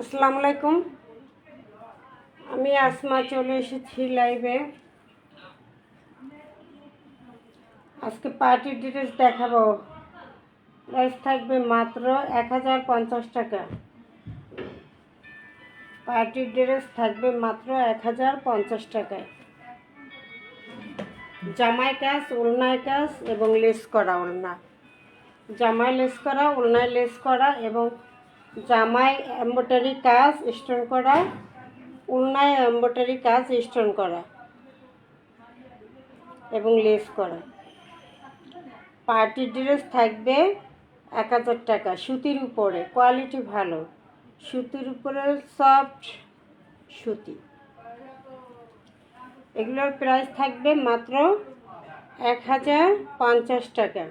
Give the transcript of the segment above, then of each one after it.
আসসালামু আলাইকুম। আমি আসমা চলে এসেছি লাইভে। আজকে পার্টির ডিটেলস দেখাবো। প্রাইস থাকবে মাত্র এক হাজার পঞ্চাশ টাকা। পার্টির ড্রেস থাকবে মাত্র এক হাজার পঞ্চাশ টাকায়। জামাই কাজ, ওলনায় কাজ এবং লেস করা ওলনা। জামাই লেস করা, ওলনায় লেস করা এবং জামাই এম্ব্রয়ডারি কাজ স্টোন করা উলনায় এম্ব্রয়ডারি কাজ স্টোন করা এবং লেস করা। পার্টি ড্রেস থাকবে এক হাজার টাকা, সুতির উপরে, কোয়ালিটি ভালো। সুতির উপরে সফট সুতি। এগুলোর প্রাইস থাকবে মাত্র এক হাজার পঞ্চাশ টাকা।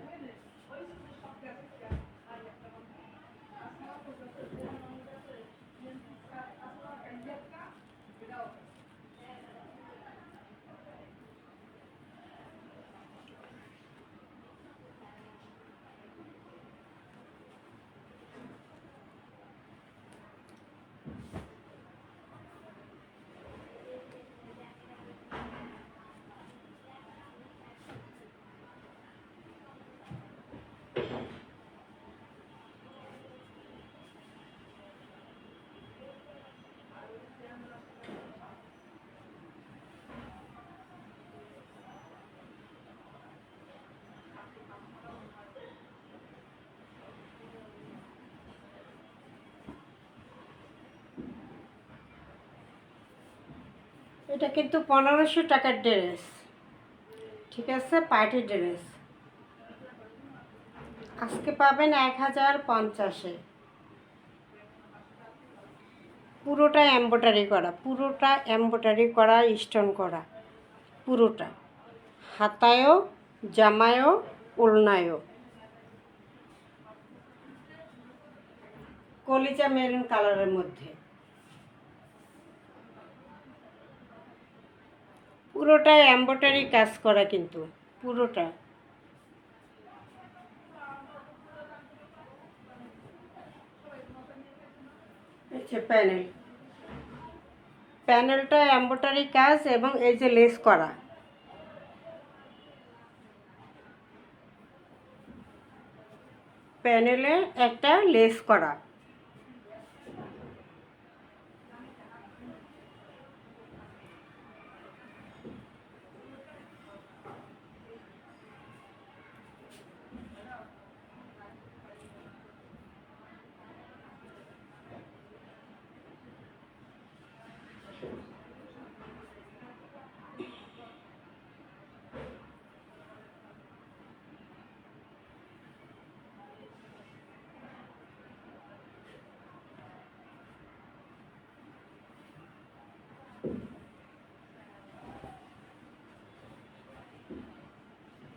এটা কিন্তু পনেরোশো টাকার ড্রেস। ঠিক আছে? Party dress. আজকে পাবেন এক হাজার পঞ্চাশে। পুরোটা এম্ব্রয়ডারি করা, পুরোটা এম্ব্রয়ডারি করা, স্টোন করা, পুরোটা। হাতায়ও, জামায়ও, ওলনায়ও। কলিজা মেরুন কালারের মধ্যে। পুরোটা এম্ব্রয়ডারি কাজ করা কিন্তু, পুরোটা। আচ্ছা প্যানেল প্যানেলটা এম্ব্রয়ডারি কাজ এবং এই যে লেস করা। প্যানেলে একটা লেস করা।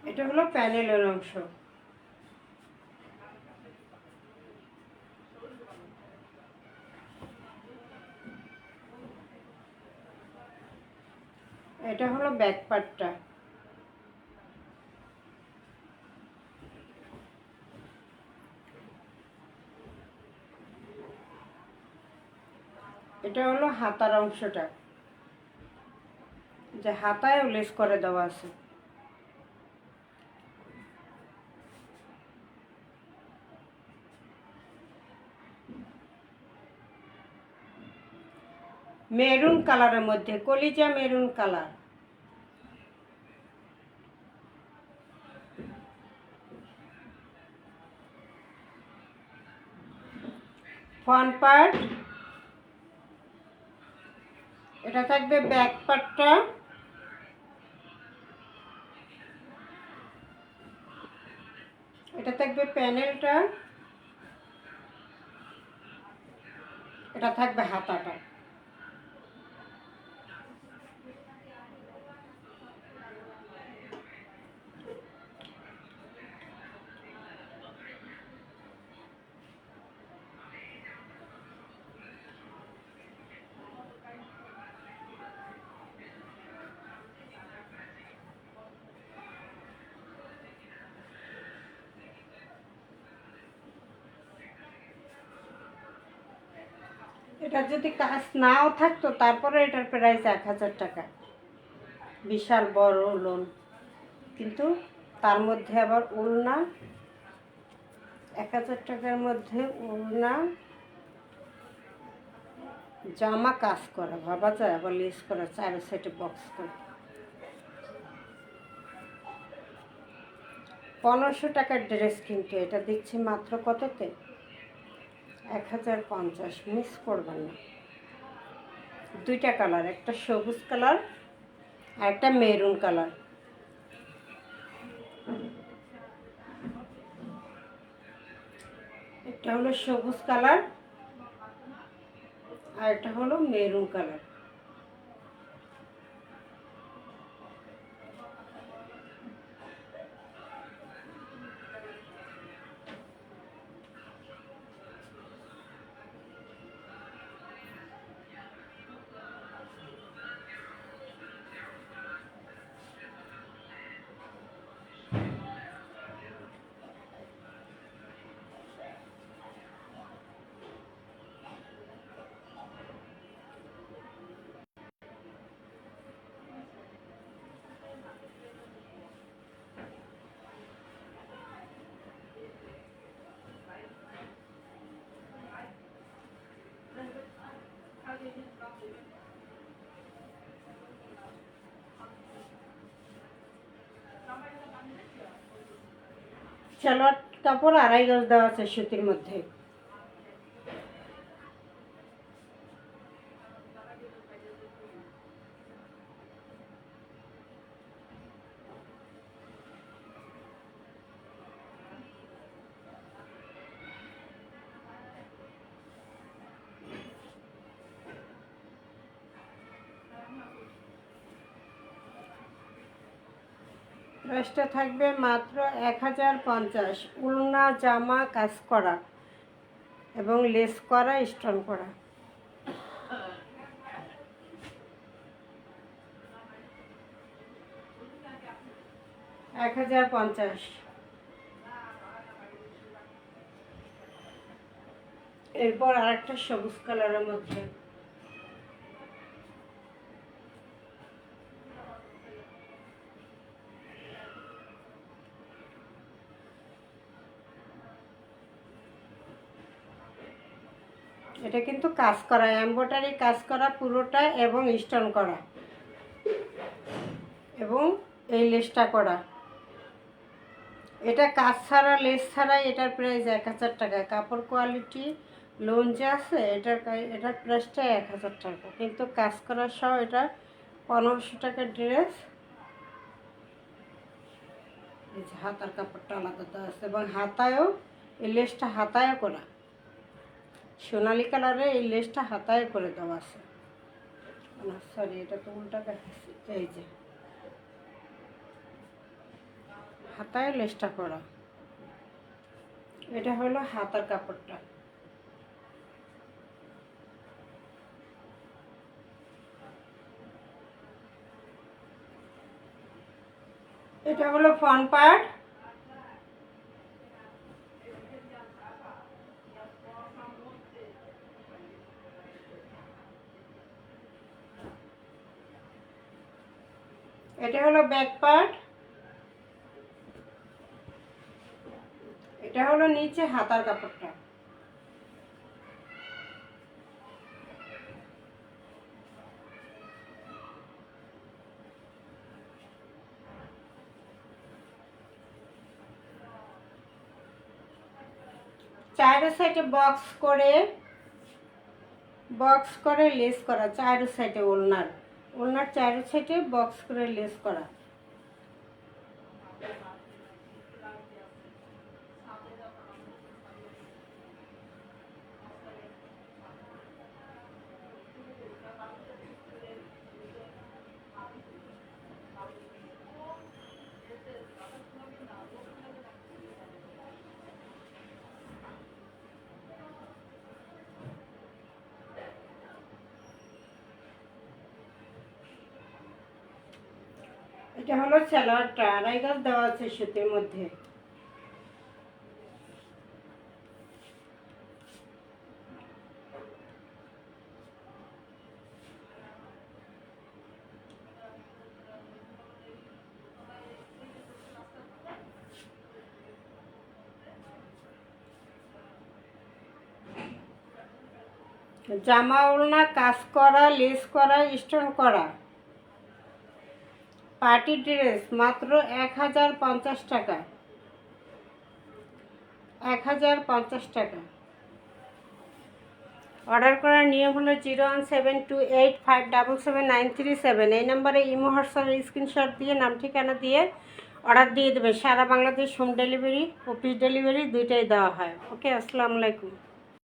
এটা হলো প্যানেলের অংশ। এটা হলো ব্যাক পার্টটা এটা হলো হাতার অংশটা। যে হাতায় লেস করে দেওয়া আছে। মেরুন কালারের মধ্যে, কলিজা মেরুন কালার। ফ্রন্ট পার্ট এটা থাকবে ব্যাক পার্টটা। এটা থাকবে প্যানেলটা। এটা থাকবে হাতাটা। এটা যদি কাজ নাও থাকতো, তারপরে এটার প্রাইস এক হাজার টাকা। বিশাল বড় লোন কিন্তু তার মধ্যে আবার উলনা, এক হাজার টাকার মধ্যে উলনা, জামা কাজ করা, ভাবা যায়, আবার লেস করা, চার সাইডে বক্স করা। পনেরোশো টাকার ড্রেস কিন্তু, এটা দিচ্ছি মাত্র কততে? এক হাজার পঞ্চাশ মিস করবেন না। দুইটা কালার একটা সবুজ কালার আর একটা মেরুন কালার এটা হলো সবুজ কালার আর একটা হলো মেরুন কালার সালোয়ার কাপড় আড়াই গজ দেওয়া আছে সুতির মধ্যে। প্রাইসটা থাকবে মাত্র এক হাজার পঞ্চাশ। উলনা, জামা, কাজ করা এবং লেস করা, স্টোন করা। এক হাজার পঞ্চাশ। এরপর আরেকটা সবুজ কালারের মধ্যে। এটা কিন্তু কাজ করা এম্ব্রয়ডারি কাজ করা পুরোটা এবং স্টোন করা। এবং এই লেসটা করা। এটা কাজ ছাড়া লেস ছাড়াই এটার প্রাইস এক হাজার টাকা। কাপড় কোয়ালিটি লোন যে আছে, এটার এটার প্রাইসটা এক হাজার টাকা। কিন্তু কাজ করা সহ এটা পনেরোশো টাকার ড্রেস হাতার কাপড়টা আলাদা আছে, এবং হাতায়ও, এই লেসটা হাতায়ও করা। সোনালি কালারে এই লেসটা হাতায় করে দেওয়া আছে। সরি এটা তো উল্টা দেখাচ্ছি। এই যে। হাতায় লেসটা করা। এটা হলো হাতার কাপড়টা। এটা হলো ফ্রন্ট পার্ট। এটা হলো ব্যাক পার্ট এটা হলো নিচে হাতার কাপড়টা। চারো সাইডে বক্স করে বক্স করে লেস করা চারো সাইডে ওলনার ওলনার চারো সাইডে বক্স করে লেস করা। এটা হলো স্যালাডটা আড়াই গাছ দেওয়া আছে সেতের মধ্যে। জামা ওড়না, কাজ করা, লেস করা, স্টোন করা। পার্টি ড্রেস মাত্র এক হাজার পঞ্চাশ টাকা। এক হাজার পঞ্চাশ টাকা। অর্ডার করার নিয়ম হলো zero one seven two eight five double seven nine three seven. এই নম্বরে ইমো, হোয়াটসঅ্যাপ স্ক্রিনশট দিয়ে নাম, ঠিকানা দিয়ে অর্ডার দিয়ে দেবে সারা Bangladesh home delivery, office delivery দুইটাই দেওয়া হয়। ওকে, আসসালামু আলাইকুম।